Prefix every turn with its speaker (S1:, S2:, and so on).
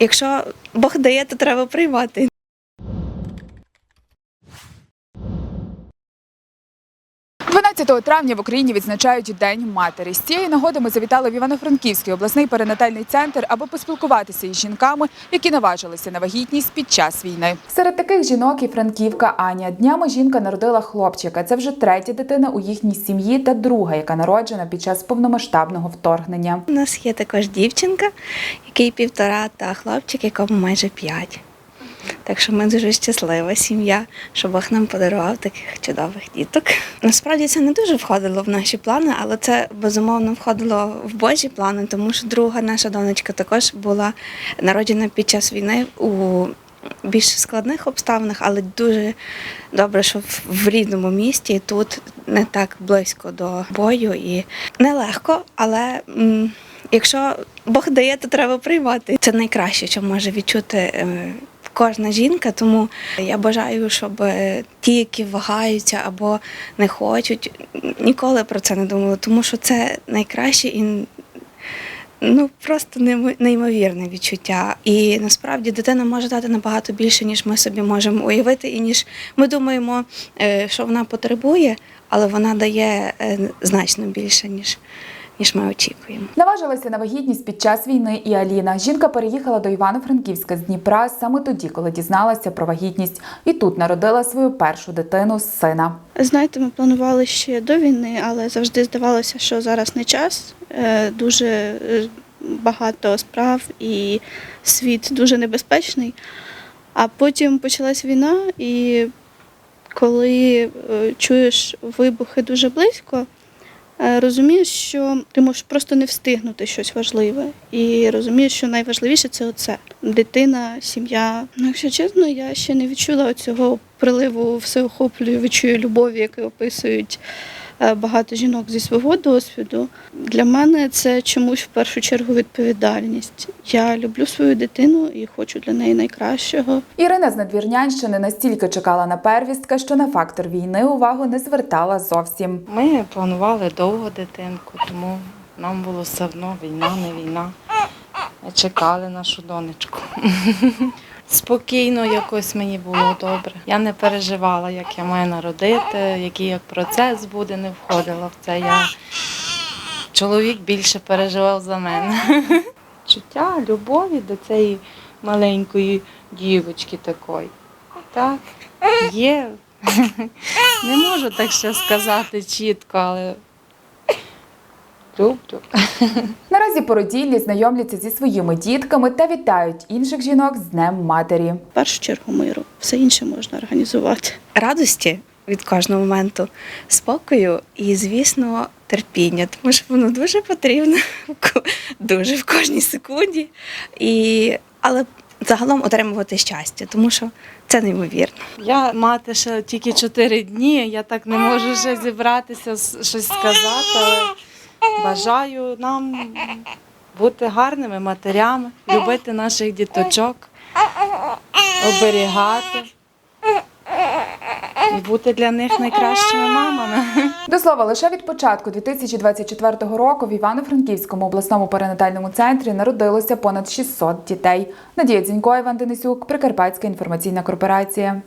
S1: Якщо Бог дає, то треба приймати.
S2: – 12 травня в Україні відзначають День матері. З цієї нагоди ми завітали в Івано-Франківський обласний перинатальний центр, аби поспілкуватися із жінками, які наважилися на вагітність під час війни. Серед таких жінок і франківка Аня. Днями жінка народила хлопчика. Це вже третя дитина у їхній сім'ї та друга, яка народжена під час повномасштабного вторгнення.
S1: У нас є також дівчинка, який півтора, та хлопчик, якому майже п'ять. Так що ми дуже щаслива сім'я, що Бог нам подарував таких чудових діток. Насправді це не дуже входило в наші плани, але це безумовно входило в Божі плани, тому що друга наша донечка також була народжена під час війни у більш складних обставинах, але дуже добре, що в- рідному місті тут не так близько до бою і нелегко, але. Якщо Бог дає, то треба приймати. Це найкраще, що може відчути е, кожна жінка. Тому я бажаю, щоб е, ті, які вагаються або не хочуть, ніколи про це не думали, тому що це найкраще і ну просто неймовірне відчуття. І насправді дитина може дати набагато більше, ніж ми собі можемо уявити, і ніж ми думаємо, е, що вона потребує, але вона дає е, значно більше, ніж, ніж ми очікуємо.
S2: Наважилася на вагітність під час війни і Аліна. Жінка переїхала до Івано-Франківська з Дніпра саме тоді, коли дізналася про вагітність, і тут народила свою першу дитину сина.
S3: Знаєте, ми планували ще до війни, але завжди здавалося, що зараз не час. Е, Дуже е, багато справ і світ дуже небезпечний. А потім почалась війна, і коли е, чуєш вибухи дуже близько, розумієш, що ти можеш просто не встигнути щось важливе. І розумієш, що найважливіше це оце дитина, сім'я. Ну, якщо чесно, я ще не відчула цього приливу всеохоплюючої любові, яку описують е, багато жінок зі свого досвіду. Для мене це чомусь в першу чергу відповідальність. Я люблю свою дитину і хочу для неї найкращого.
S2: Ірина з Надвірнянщини настільки чекала на первістка, що на фактор війни увагу не звертала зовсім.
S4: Ми планували довго дитинку, тому нам було все одно війна, не війна. Чекали нашу донечку. Спокійно якось мені було добре. Я не переживала, як я маю народити, який як процес буде, не входила в це. Я чоловік більше переживав за мене. Чуття любові до цієї маленької дівочки такої. Так, є. Не можу так ще сказати чітко, але люблю.
S2: Наразі породіллі знайомляться зі своїми дітками та вітають інших жінок з Днем матері.
S3: В першу чергу миру. Все інше можна організувати.
S1: радості від кожного моменту, спокою і, звісно, терпіння, тому що воно дуже потрібно дуже в кожній секунді. І, але загалом отримувати щастя, тому що це неймовірно.
S4: Я мати ще тільки чотири дні, я так не можу ще зібратися, щось сказати, але бажаю нам бути гарними матерями, любити наших діточок, оберігати і бути для них найкращими мамами.
S2: До слова, лише від початку 2024 року в Івано-Франківському обласному перинатальному центрі народилося понад 600 дітей. Надія Дзінько, Іван Денисюк, Прикарпатська інформаційна корпорація.